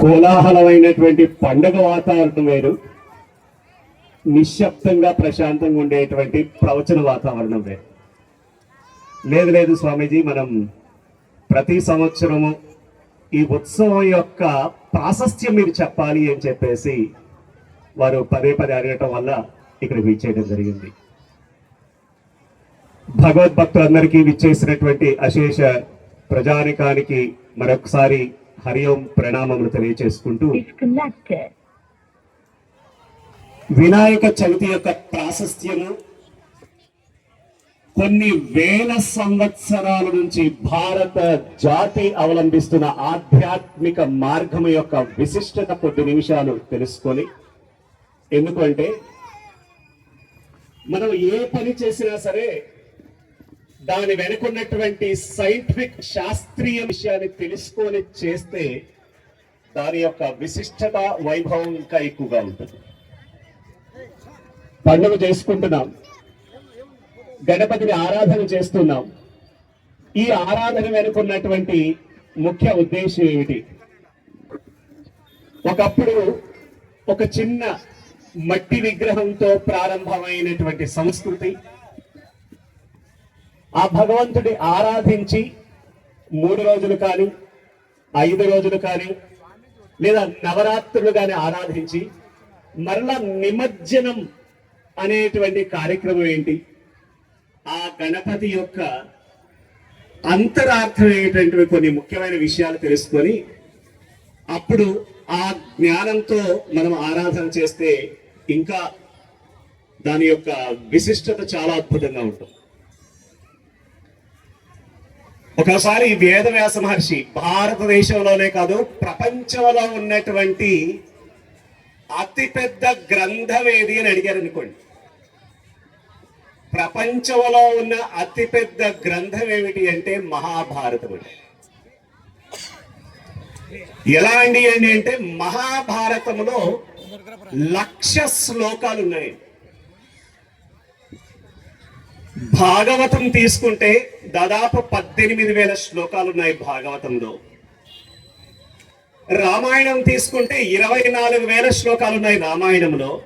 కోలాహలమైనటువంటి పండగ వాతావరణం వేరు. నిశ్శబ్దంగా ప్రశాంతంగా ఉండేటువంటి ప్రవచన వాతావరణం వేరు. లేదు లేదు స్వామీజీ మనం ప్రతి సంవత్సరము ఈ ఉత్సవం యొక్క ప్రాశస్త్యం మీరు చెప్పాలి అని చెప్పేసి వారు పదే పదే అడగటం వల్ల ఇక్కడ విచ్చేయడం జరిగింది. భగవద్భక్తులందరికీ విచ్చేసినటువంటి అశేష ప్రజానికానికి మరొకసారి హరి ఓం ప్రణామములు తెలియచేసుకుంటూ. వినాయక చవితి యొక్క ప్రాశస్త్యము కొన్ని వేల సంవత్సరాల నుంచి భారత జాతి అవలంబిస్తున్న ఆధ్యాత్మిక మార్గం యొక్క విశిష్టత కొద్ది నిమిషాలు తెలుసుకొని ఎందుకంటే మనం ఏ పని చేసినా సరే దాని వెనుకున్నటువంటి సైంటిఫిక్ శాస్త్రీయ విషయాన్ని తెలుసుకొని చేస్తే దాని యొక్క విశిష్టత వైభవం ఇంకా ఎక్కువగా ఉంటుంది. పండుగ చేసుకుంటున్నాం. గణపతిని ఆరాధన చేస్తున్నాం. ఈ ఆరాధన వెనుకున్నటువంటి ముఖ్య ఉద్దేశం ఏమిటి? ఒకప్పుడు ఒక చిన్న మట్టి విగ్రహంతో ప్రారంభమైనటువంటి సంస్కృతి ఆ భగవంతుడి ఆరాధించి మూడు రోజులు కానీ ఐదు రోజులు కానీ లేదా నవరాత్రులు కానీ ఆరాధించి మరలా నిమజ్జనం అనేటువంటి కార్యక్రమం ఏంటి? ఆ గణపతి యొక్క అంతరార్థం ఏంటంటే కొన్ని ముఖ్యమైన విషయాలు తెలుసుకొని అప్పుడు ఆ జ్ఞానంతో మనం ఆరాధన చేస్తే ఇంకా దాని యొక్క విశిష్టత చాలా అద్భుతంగా ఉంటుంది. ఒకసారి వేదవ్యాస మహర్షి భారతదేశంలోనే కాదు ప్రపంచంలో ఉన్నటువంటి అతిపెద్ద గ్రంథం ఏది అని అడిగారు అనుకోండి ప్రపంచంలో ఉన్న అతిపెద్ద గ్రంథం ఏమిటి అంటే మహాభారతం అండి ఎలా అండి అండి అంటే మహాభారతంలో లక్ష శ్లోకాలు ఉన్నాయి. భాగవతం తీసుకుంటే దాదాపు పద్దెనిమిది వేల శ్లోకాలు ఉన్నాయి భాగవతంలో. రామాయణం తీసుకుంటే ఇరవై నాలుగు వేల శ్లోకాలు ఉన్నాయి రామాయణంలో.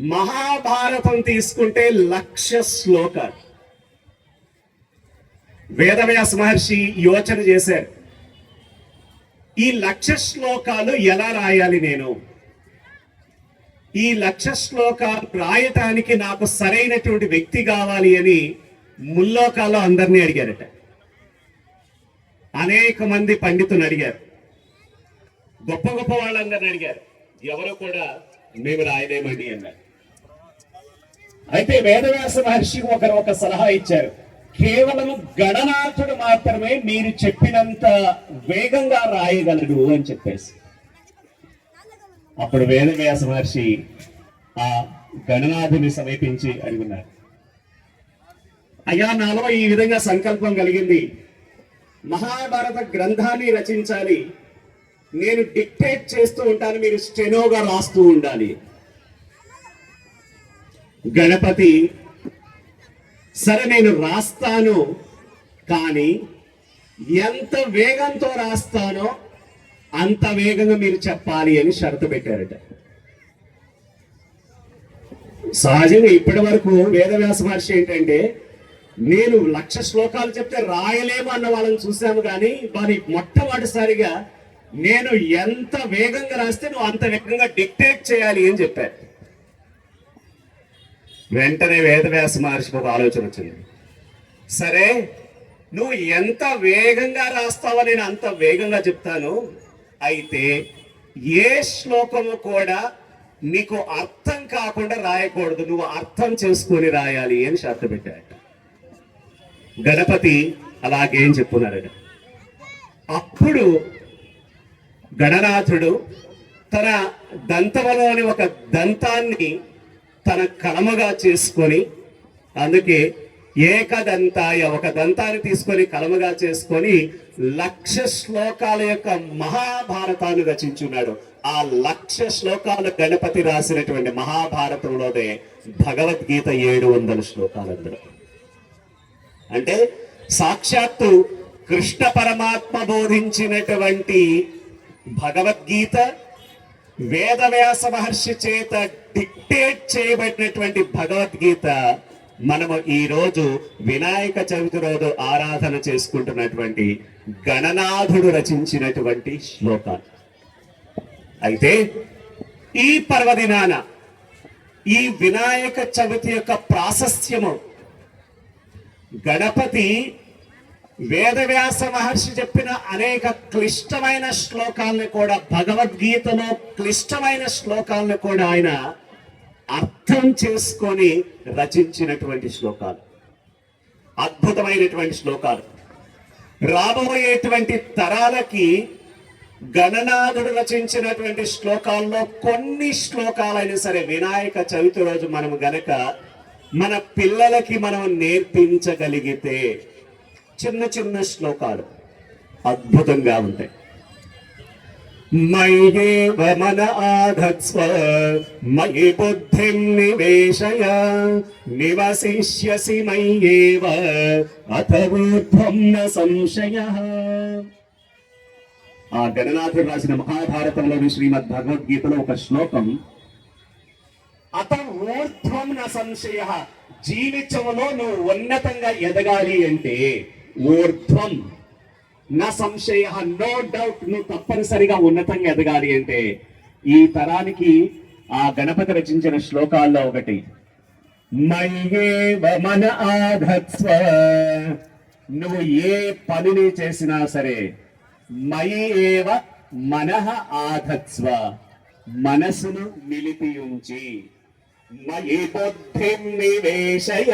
మహాభారతం తీసుకుంటే లక్ష శ్లోకాలు. వేదవ్యాస మహర్షి యోచన చేశారు. ఈ లక్ష శ్లోకాలు ఎలా రాయాలి నేను? ఈ లక్ష శ్లోకాలు రాయటానికి నాకు సరైనటువంటి వ్యక్తి కావాలి అని ముల్లోకాల్లో అందరినీ అడిగారట. అనేక మంది పండితులు అడిగారు. గొప్ప గొప్ప వాళ్ళందరిని అడిగారు. ఎవరు కూడా మేము రాయలేమండి అన్నారు. అయితే వేదవ్యాస మహర్షికి ఒకరు ఒక సలహా ఇచ్చారు. కేవలం గణనాథుడు మాత్రమే మీరు చెప్పినంత వేగంగా రాయగలడు అని చెప్పేసి. అప్పుడు వేదవ్యాస మహర్షి ఆ గణనాథుని సమీపించి అడుగున్నారు అయ్యా నాలో ఈ విధంగా సంకల్పం కలిగింది. మహాభారత గ్రంథాన్ని రచించాలి. నేను డిక్టేట్ చేస్తూ ఉంటాను మీరు స్టెనోగా రాస్తూ ఉండాలి. గణపతి సరే నేను రాస్తాను కానీ ఎంత వేగంతో రాస్తానో అంత వేగంగా మీరు చెప్పాలి అని షరతు పెట్టారట. సహజంగా ఇప్పటి వరకు వేదవ్యాస మహర్షి ఏంటంటే నేను లక్ష శ్లోకాలు చెప్తే రాయలేము అన్న వాళ్ళని చూసాము కానీ వారి మొట్టమొదటిసారిగా నేను ఎంత వేగంగా రాస్తే నువ్వు అంత వేగంగా డిక్టేట్ చేయాలి అని చెప్పాను వెంటనే వేదవ్యాస మహర్షికి ఒక ఆలోచన వచ్చింది. సరే నువ్వు ఎంత వేగంగా రాస్తావో నేను అంత వేగంగా చెప్తాను. అయితే ఏ శ్లోకము కూడా నీకు అర్థం కాకుండా రాయకూడదు. నువ్వు అర్థం చేసుకొని రాయాలి అని షరతు పెట్టాడు గణపతి అలాగేం చెప్పున్నారట. అప్పుడు గణనాథుడు తన దంతవలోని ఒక దంతాన్ని తన కలమగా చేసుకొని అందుకే ఏకదంతాయ ఒక దంతాన్ని తీసుకొని కలమగా చేసుకొని లక్ష శ్లోకాల యొక్క మహాభారతాన్ని రచించున్నాడు. ఆ లక్ష శ్లోకాలు గణపతి రాసినటువంటి మహాభారతంలోనే భగవద్గీత ఏడు వందల శ్లోకాలు అందులో. అంటే సాక్షాత్తు కృష్ణ పరమాత్మ బోధించినటువంటి భగవద్గీత వేదవ్యాస మహర్షి చేత డిక్టేట్ చేయబడినటువంటి భగవద్గీత మనము ఈ రోజు వినాయక చవితి రోజు ఆరాధన చేసుకుంటున్నటువంటి గణనాథుడు రచించినటువంటి శ్లోకాలు అయితే ఈ పర్వదినాన ఈ వినాయక చవితి యొక్క ప్రాశస్త్యము గణపతి వేదవ్యాస మహర్షి చెప్పిన అనేక క్లిష్టమైన శ్లోకాలను కూడా భగవద్గీతలో క్లిష్టమైన శ్లోకాలను కూడా ఆయన అర్థం చేసుకొని రచించినటువంటి శ్లోకాలు. అద్భుతమైనటువంటి శ్లోకాలు. రాబోయేటువంటి తరాలకి గణనాథుడు రచించినటువంటి శ్లోకాల్లో కొన్ని శ్లోకాలైనా సరే వినాయక చవితి రోజు మనం గనక మన పిల్లలకి మనం నేర్పించగలిగితే చిన్న చిన్న శ్లోకాలు అద్భుతంగా ఉంటాయి. మయేవ మన ఆధత్స్వ మయి బుద్ధిం నివేశయ నివసిష్యసి మయ్యేవ అథ ఊర్ధ్వం న సంశయ. ఆ గణనాథుడు రాసిన మహాభారతంలోని శ్రీమద్ భగవద్గీతలో ఒక శ్లోకం అత నా సంశయ. జీవితంలో నువ్వు ఉన్నతంగా ఎదగాలి అంటే ఊర్ధ్వం. నా సంశయ నో డౌట్ నువ్వు తప్పనిసరిగా ఉన్నతంగా ఎదగాలి అంటే ఈ తరానికి ఆ గణపతి రచించిన శ్లోకాల్లో ఒకటి. మయ్యేవ మన ఆధత్స్వ. నువ్వు ఏ పనిని చేసినా సరే మయి ఏవ మనః ఆధత్స్వ. మనసును నిలిపి ఉంచి మయి బుద్ధిం నివేశయ.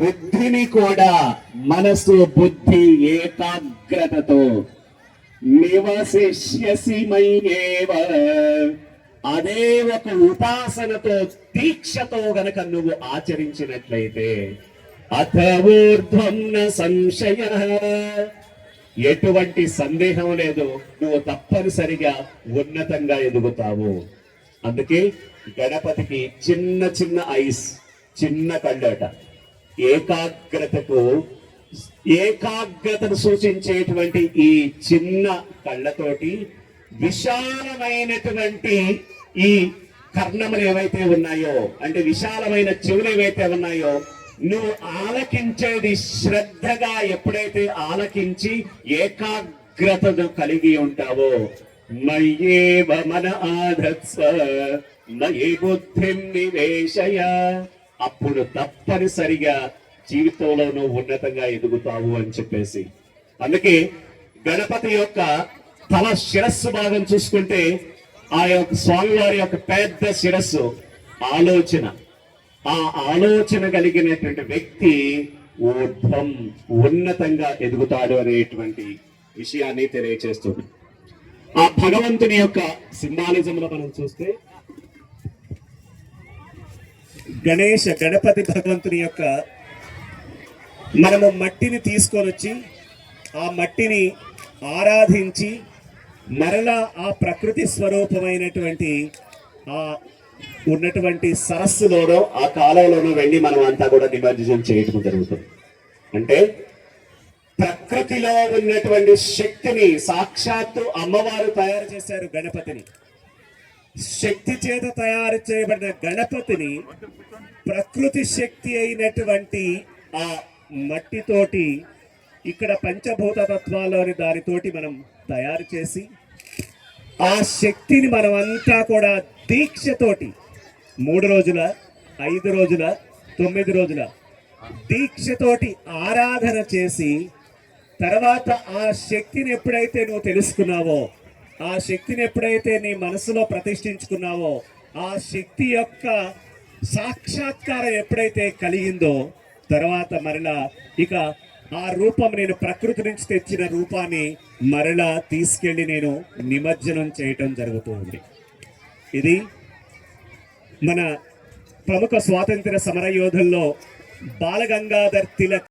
బుద్ధిని కూడా మనసు బుద్ధి ఏకాగ్రతతో నివసిష్యసి మయ్యేవ. అదే ఒక ఉపాసనతో దీక్షతో గనక నువ్వు ఆచరించినట్లయితే అథ ఊర్ధ్వం సంశయ. ఎటువంటి సందేహం లేదు నువ్వు తప్పనిసరిగా ఉన్నతంగా ఎదుగుతావు. అందుకే గణపతికి చిన్న చిన్న ఐస్ చిన్న కళ్ళట. ఏకాగ్రతకు ఏకాగ్రతను సూచించేటువంటి ఈ చిన్న కళ్ళతోటి విశాలమైనటువంటి ఈ కర్ణములు ఏవైతే ఉన్నాయో అంటే విశాలమైన చెవులు ఏవైతే ఉన్నాయో నువ్వు ఆలకించేది శ్రద్ధగా ఎప్పుడైతే ఆలకించి ఏకాగ్రతను కలిగి ఉంటావో మయ్యేవ మన ఆధత్స మయే బుద్ధిం నివేశయ అప్పుడు తప్పనిసరిగా జీవితంలో నువ్వు ఉన్నతంగా ఎదుగుతావు అని చెప్పేసి. అందుకే గణపతి యొక్క తల శిరస్సు భాగం చూసుకుంటే ఆ యొక్క స్వామివారి యొక్క పెద్ద శిరస్సు ఆలోచన. ఆ ఆలోచన కలిగినటువంటి వ్యక్తి ఊర్ధ్వం ఉన్నతంగా ఎదుగుతాడు అనేటువంటి విషయాన్ని తెలియచేస్తుంది. ఆ భగవంతుని యొక్క సింబాలిజంలో మనం చూస్తే గణేష గణపతి భగవంతుని యొక్క మనము మట్టిని తీసుకొని వచ్చి ఆ మట్టిని ఆరాధించి మరలా ఆ ప్రకృతి స్వరూపమైనటువంటి ఆ ఉన్నటువంటి సరస్సులోనో ఆ కాలంలోనో వెళ్ళి మనం అంతా కూడా నిమజ్జనం చేయటం జరుగుతుంది. అంటే ప్రకృతిలో ఉన్నటువంటి శక్తిని సాక్షాత్తు అమ్మవారు తయారు చేశారు గణపతిని. శక్తి చేత తయారు చేయబడిన గణపతిని ప్రకృతి శక్తి అయినటువంటి ఆ మట్టితోటి ఇక్కడ పంచభూత తత్వాల్లోని దానితోటి మనం తయారు చేసి ఆ శక్తిని మనమంతా కూడా దీక్షతోటి మూడు రోజుల ఐదు రోజుల తొమ్మిది రోజుల దీక్షతోటి ఆరాధన చేసి తర్వాత ఆ శక్తిని ఎప్పుడైతే నువ్వు తెలుసుకున్నావో ఆ శక్తిని ఎప్పుడైతే నీ మనసులో ప్రతిష్ఠించుకున్నావో ఆ శక్తి యొక్క సాక్షాత్కారం ఎప్పుడైతే కలిగిందో తర్వాత మరలా ఇక ఆ రూపం నేను ప్రకృతి నుంచి తెచ్చిన రూపాన్ని మరలా తీసుకెళ్ళి నేను నిమజ్జనం చేయటం జరుగుతుంది ఇది మన ప్రముఖ స్వాతంత్ర సమర యోధుల్లో బాలగంగాధర్ తిలక్